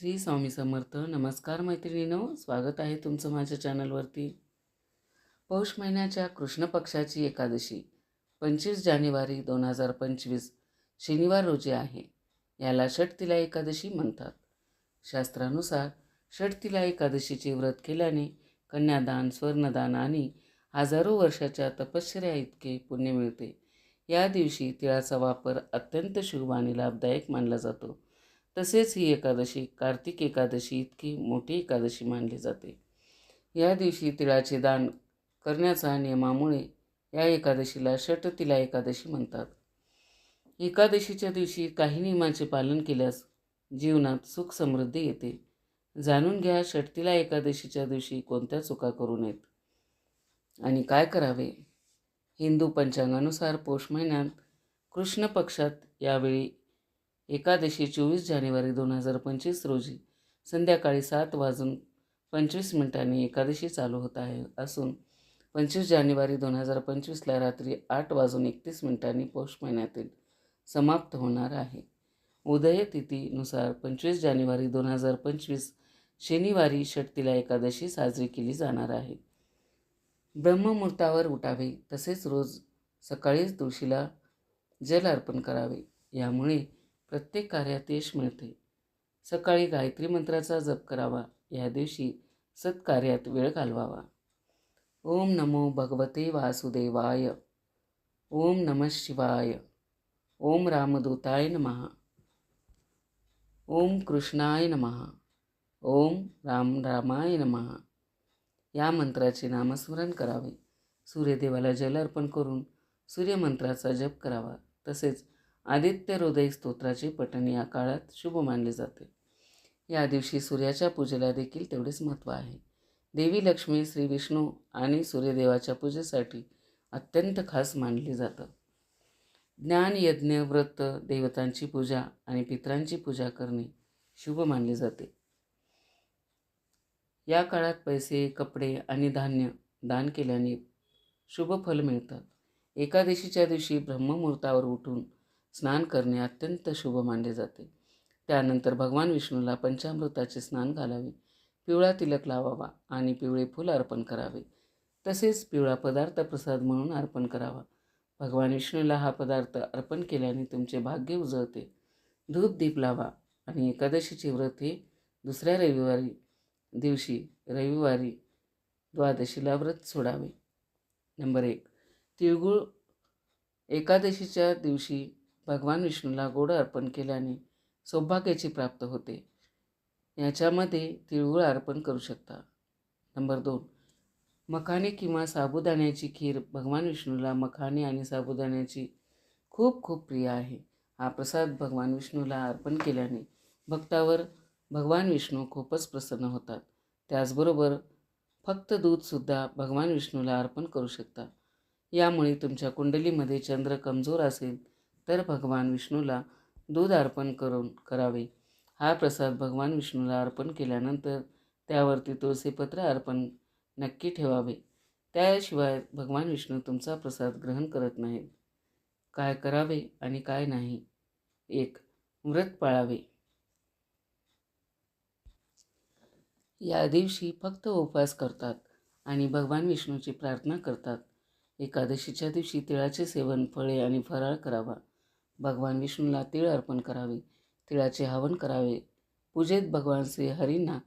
श्री स्वामी समर्थ. नमस्कार मैत्रिणीनो स्वागत आहे तुमचं माझ्या चॅनलवरती. पौष महिन्याच्या कृष्ण पक्षाची एकादशी पंचवीस जानेवारी दोन हजार पंचवीस शनिवार रोजी आहे. याला षटतिला एकादशी म्हणतात. शास्त्रानुसार षटतिला एकादशीचे व्रत केल्याने कन्यादान स्वर्णदान आणि हजारो वर्षाच्या तपश्चर्या इतके पुण्य मिळते. या दिवशी तिळाचा वापर अत्यंत शुभ आणि लाभदायक मानला जातो. तसेच ही एकादशी कार्तिक एकादशी इतकी मोठी एकादशी मानली जाते. या दिवशी तिळाचे दान करण्याच्या नियमामुळे या एकादशीला षटतिला एकादशी म्हणतात. एकादशीच्या दिवशी काही नियमांचे पालन केल्यास जीवनात सुख समृद्धी येते. जाणून घ्या षटतिला एकादशीच्या दिवशी कोणत्या चुका करू नयेत. आणि काय करावे? हिंदू पंचांगानुसार पौष महिन्यात कृष्ण पक्षात यावेळी एकादशी चोवीस जानेवारी दोन हजार पंचवीस रोजी संध्याकाळी सात वाजून पंचवीस मिनिटांनी एकादशी चालू होत आहे. असून पंचवीस जानेवारी दोन हजार पंचवीसला रात्री आठ वाजून एकतीस मिनिटांनी पौष महिन्यातील समाप्त होणार आहे. उदय तिथीनुसार पंचवीस जानेवारी दोन हजार पंचवीस शनिवारी षटतिला एकादशी साजरी केली जाणार आहे. ब्रह्ममुहूर्तावर उठावे तसेच रोज सकाळीच तुळशीला जल अर्पण करावे. यामुळे प्रत्येक कार्यात यश मिळते. सकाळी गायत्री मंत्राचा जप करावा. या दिवशी सत्कार्यात वेळ घालवावा. ओम नमो भगवते वासुदेवाय. ओम नमः शिवाय. ओम रामदूताय नमः. ओम कृष्णाय नमः. ओम राम रामाय नमः. या मंत्राचे नामस्मरण करावे. सूर्यदेवाला जल अर्पण करून सूर्यमंत्राचा जप करावा. तसेच आदित्य हृदय स्तोत्राचे पठण या काळात शुभ मानले जाते. या दिवशी सूर्याच्या पूजेला देखील तेवढेच महत्त्व आहे. देवी लक्ष्मी श्री विष्णू आणि सूर्यदेवाच्या पूजेसाठी अत्यंत खास मानली जातं. ज्ञान यज्ञ व्रत देवतांची पूजा आणि पित्रांची पूजा करणे शुभ मानले जाते. या काळात पैसे कपडे आणि धान्य दान केल्याने शुभ फल मिळतात एकादशीच्या दिवशी ब्रह्ममुहूर्तावर उठून स्नान करणे अत्यंत शुभ मानले जाते. त्यानंतर भगवान विष्णूला पंचामृताचे स्नान घालावे पिवळा तिलक लावावा आणि पिवळे फूल अर्पण करावे. तसेच पिवळा पदार्थ प्रसाद म्हणून अर्पण करावा. भगवान विष्णूला हा पदार्थ अर्पण केल्याने तुमचे भाग्य उजळते. धूप दीप लावा आणि एकादशीचे व्रत हे दुसऱ्या रविवारी दिवशी रविवारी द्वादशीला व्रत सोडावे. नंबर एक तिळगुळ एकादशीच्या दिवशी भगवान विष्णूला गोड अर्पण केल्याने सौभाग्याची प्राप्त होते. याच्यामध्ये तिळगुळ अर्पण करू शकता. नंबर दोन. मखाने किंवा साबुदाण्याची खीर भगवान विष्णूला मखाने आणि साबुदाण्याची खूप खूप प्रिय आहे. हा प्रसाद भगवान विष्णूला अर्पण केल्याने भक्तावर भगवान विष्णू खूपच प्रसन्न होतात. त्याचबरोबर फक्त दूधसुद्धा भगवान विष्णूला अर्पण करू शकता. यामुळे तुमच्या कुंडलीमध्ये चंद्र कमजोर असेल तर भगवान विष्णूला दूध अर्पण करून करावे. हा प्रसाद भगवान विष्णूला अर्पण केल्यानंतर त्यावरती तुळशीपत्र अर्पण नक्की ठेवावे. त्याशिवाय भगवान विष्णू तुमचा प्रसाद ग्रहण करत नाहीत. काय करावे आणि काय नाही एक व्रत पाळावे. या दिवशी फक्त उपवास करतात आणि भगवान विष्णूची प्रार्थना करतात. एकादशीच्या दिवशी तिळाचे सेवन फळे आणि फराळ करावा. भगवान विष्णूला तिळ अर्पण करावे तिळाचे हवन करावे. पूजेत भगवान श्री हरींना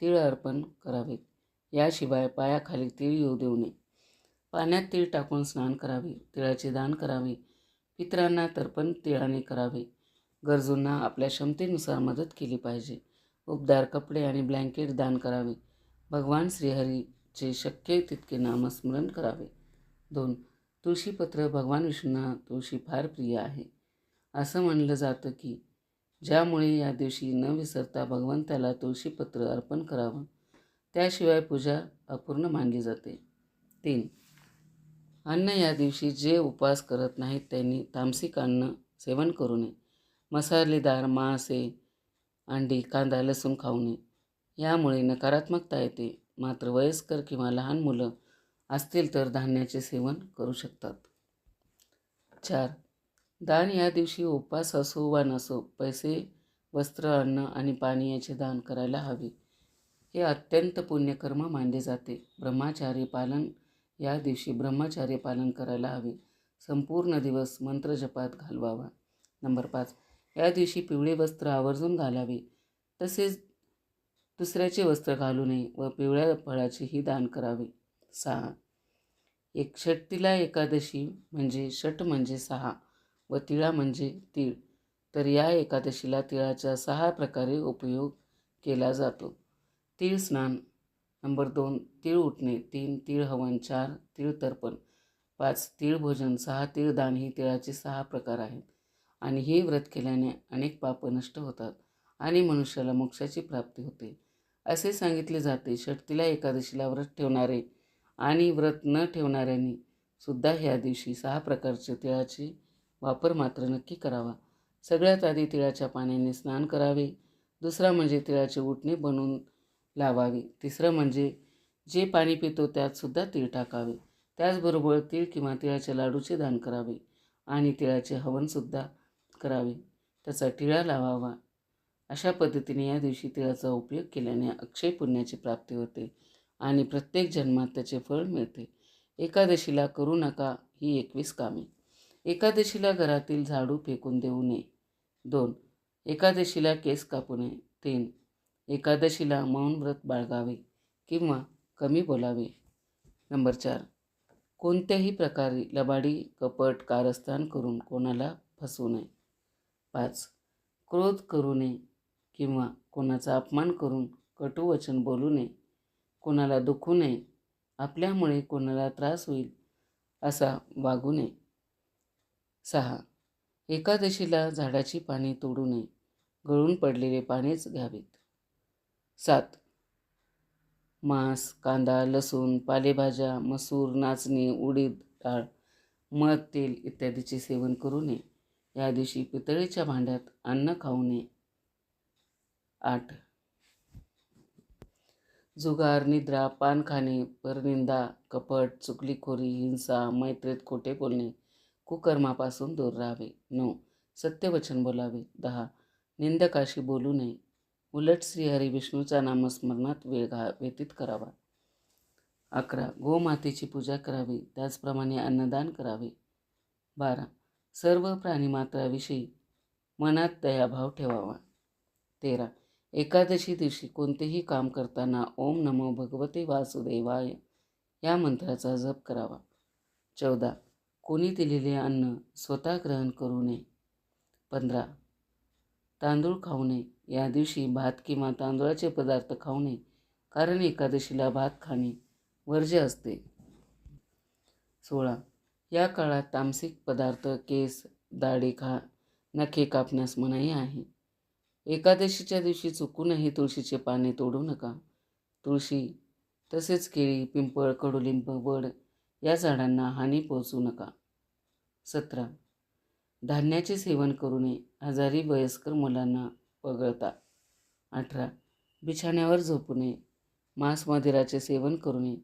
तिळ अर्पण करावे. याशिवाय पायाखाली तीळ येऊ देऊ नये. पाण्यात तीळ टाकून स्नान करावे. तिळाचे दान करावे. पितरांना तर्पण तिळाने करावे. गरजूंना आपल्या क्षमतेनुसार मदत केली पाहिजे. उबदार कपडे आणि ब्लँकेट दान करावे. भगवान श्रीहरीचे शक्य तितके नामस्मरण करावे. दोन तुळशीपत्र भगवान विष्णूंना तुळशी फार प्रिय आहे. असं म्हणलं जातं की ज्यामुळे या दिवशी न विसरता भगवंताला तुळशीपत्र अर्पण करावं त्याशिवाय पूजा अपूर्ण मानली जाते. तीन अन्न या दिवशी जे उपवास करत नाहीत त्यांनी तामसिक अन्न सेवन करू नये. मसालेदार मासे अंडी कांदा लसूण खाऊ नये. यामुळे नकारात्मकता येते. मात्र वयस्कर किंवा लहान मुलं असतील तर धान्याचे सेवन करू शकतात. चार दान या दिवशी उपवास असो वा नसो पैसे वस्त्र अन्न आणि पाणी याचे दान करायला हवे. हे अत्यंत पुण्यकर्म मानले जाते. ब्रह्मचारी पालन या दिवशी ब्रह्मचार्य पालन करायला हवे. संपूर्ण दिवस मंत्रजपात घालवावा. नंबर पाच. या दिवशी पिवळे वस्त्र आवर्जून घालावे. तसेच दुसऱ्याचे वस्त्र घालू नये व पिवळ्या फळाचेही दान करावे. सहा. एक एकादशी म्हणजे षट म्हणजे सहा. व तिळा म्हणजे तीळ. तर या एकादशीला तिळाचा सहा प्रकारे उपयोग केला जातो. तीळ स्नान नंबर दोन तीळ उठणे तीन तीळ हवन चार तीळ तर्पण पाच तीळ भोजन सहा तीळ दान ही तिळाचे सहा प्रकार आहेत. आणि हे व्रत केल्याने अनेक पाप नष्ट होतात आणि मनुष्याला मोक्षाची प्राप्ती होते. असे सांगितले जाते षटतीला एकादशीला व्रत ठेवणारे आणि व्रत न ठेवणाऱ्यांनी सुद्धा ह्या दिवशी सहा प्रकारचे तिळाची वापर मात्र नक्की करावा. सगळ्यात आधी तिळाच्या पाण्याने स्नान करावे. दुसरा म्हणजे तिळाचे उठणे बनवून लावावे. तिसरं म्हणजे जे पाणी पितो त्यातसुद्धा तिळ तीळ टाकावे. त्याचबरोबर तीळ किंवा तिळाच्या लाडूचे दान करावे आणि तिळाचे हवनसुद्धा करावे. त्याचा टिळा लावावा. अशा पद्धतीने या दिवशी तिळाचा उपयोग केल्याने अक्षय पुण्याची प्राप्ती होते आणि प्रत्येक जन्मात त्याचे फळ मिळते. एकादशीला करू नका ही एकवीस कामे. एकादशीला घरातील झाडू फेकून देऊ नये. दोन एकादशीला केस कापू नये. तीन एकादशीला मौन व्रत बाळगावे किंवा कमी बोलावे. नंबर चार कोणत्याही प्रकारे लबाडी कपट कारस्थान करून कोणाला फसवू नये. पाच क्रोध करू नये किंवा कोणाचा अपमान करून कटुवचन बोलू नये. कोणाला दुखू नये आपल्यामुळे कोणाला त्रास होईल असा वागू नये. सहा. एकादशीला झाडाची पाने तोडू नये. गळून पडलेले पानेच घ्यावेत. सात. मांस कांदा लसूण पालेभाज्या मसूर नाचणी उडीद डाळ मध तेल इत्यादीचे सेवन करू नये. या दिवशी पितळेच्या भांड्यात अन्न खाऊ नये. आठ. जुगार निद्रा पान खाणे परनिंदा कपट चुकलीखोरी हिंसा मैत्रीत खोटे बोलणे कुकर्मापासून दूर राहावे. नऊ. सत्यवचन बोलावे. दहा. निंदकाशी बोलू नये. उलट श्रीहरी विष्णूच्या नामस्मरणात वेळ घा व्यतीत करावा. अकरा. गोमातेची पूजा करावी. त्याचप्रमाणे अन्नदान करावे. बारा. सर्व प्राणीमात्राविषयी मनात दयाभाव ठेवावा. तेरा. एकादशी दिवशी कोणतेही काम करताना ओम नमो भगवते वासुदेवाय या मंत्राचा जप करावा. चौदा. कोणी दिलेले अन्न स्वतः ग्रहण करू नये. पंधरा. तांदूळ खाऊ नये. या दिवशी भात किंवा तांदूळाचे पदार्थ खाऊ नये कारण एकादशीला भात खाणे वर्ज्य असते. सोळा. या काळात तामसिक पदार्थ केस दाढी खा नखे कापण्यास मनाई आहे. एकादशीच्या दिवशी चुकूनही तुळशीचे पाने तोडू नका. तुळशी तसेच केळी पिंपळ कडुलिंब वड या झाडांना हानी पोहोचू नका. सतरा. धान्याचे सेवन करू नये आजारी वयस्कर मुलांना वगळता. अठरा. बिछाण्यावर झोपू नये मांस मदिराचे सेवन करू नये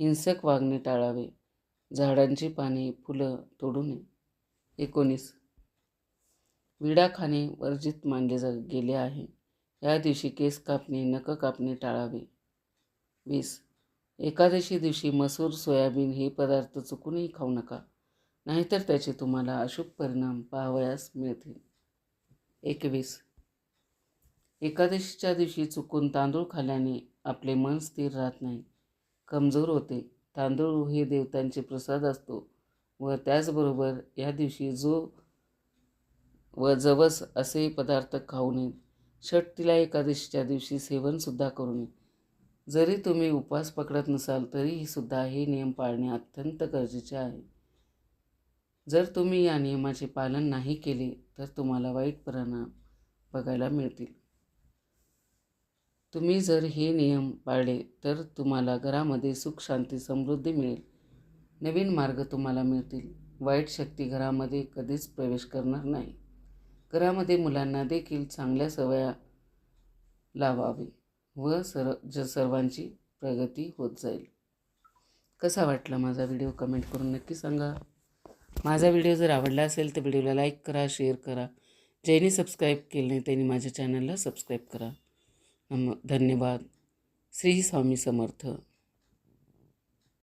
हिंसक वागणे टाळावे झाडांची पाने फुलं तोडू नये. एकोणीस. विडा खाणे वर्जित मानले जा गेले आहे. या दिवशी केस कापणे नख कापणे टाळावे. वीस. एकादशी दिवशी मसूर सोयाबीन हे पदार्थ चुकूनही खाऊ नका. नाहीतर त्याचे तुम्हाला अशुभ परिणाम पाहावयास मिळतील. एकवीस. एकादशीच्या दिवशी चुकून तांदूळ खाल्ल्याने आपले मन स्थिर राहत नाही. कमजोर होते. तांदूळ हे देवतांचे प्रसाद असतो व त्याचबरोबर या दिवशी जो व जवस असे पदार्थ खाऊ नयेत षटतीला एकादशीच्या दिवशी सेवनसुद्धा करू नये. जरी तुम्ही उपवास पकडत नसाल तरीही सुद्धा हे नियम पाळणे अत्यंत गरजेचे आहे. जर तुम्ही या नियमाचे पालन नाही केले तर तुम्हाला वाईट परिणाम बघायला मिळतील. तुम्ही जर हे नियम पाळले तर तुम्हाला घरामध्ये सुख शांती समृद्धी मिळेल. नवीन मार्ग तुम्हाला मिळतील. वाईट शक्ती घरामध्ये कधीच प्रवेश करणार नाही. घरामध्ये मुलांना देखील चांगल्या सवया लावावे व सर ज सर्वांची प्रगती होत जाईल. कसा वाटला माझा व्हिडिओ कमेंट करून नक्की सांगा. माझा व्हिडिओ जर आवडला असेल तर व्हिडिओला लाईक करा शेअर करा. ज्यांनी सबस्क्राईब केलं नाही त्यांनी माझ्या चॅनलला सबस्क्राईब करा. नम धन्यवाद. श्री स्वामी समर्थ.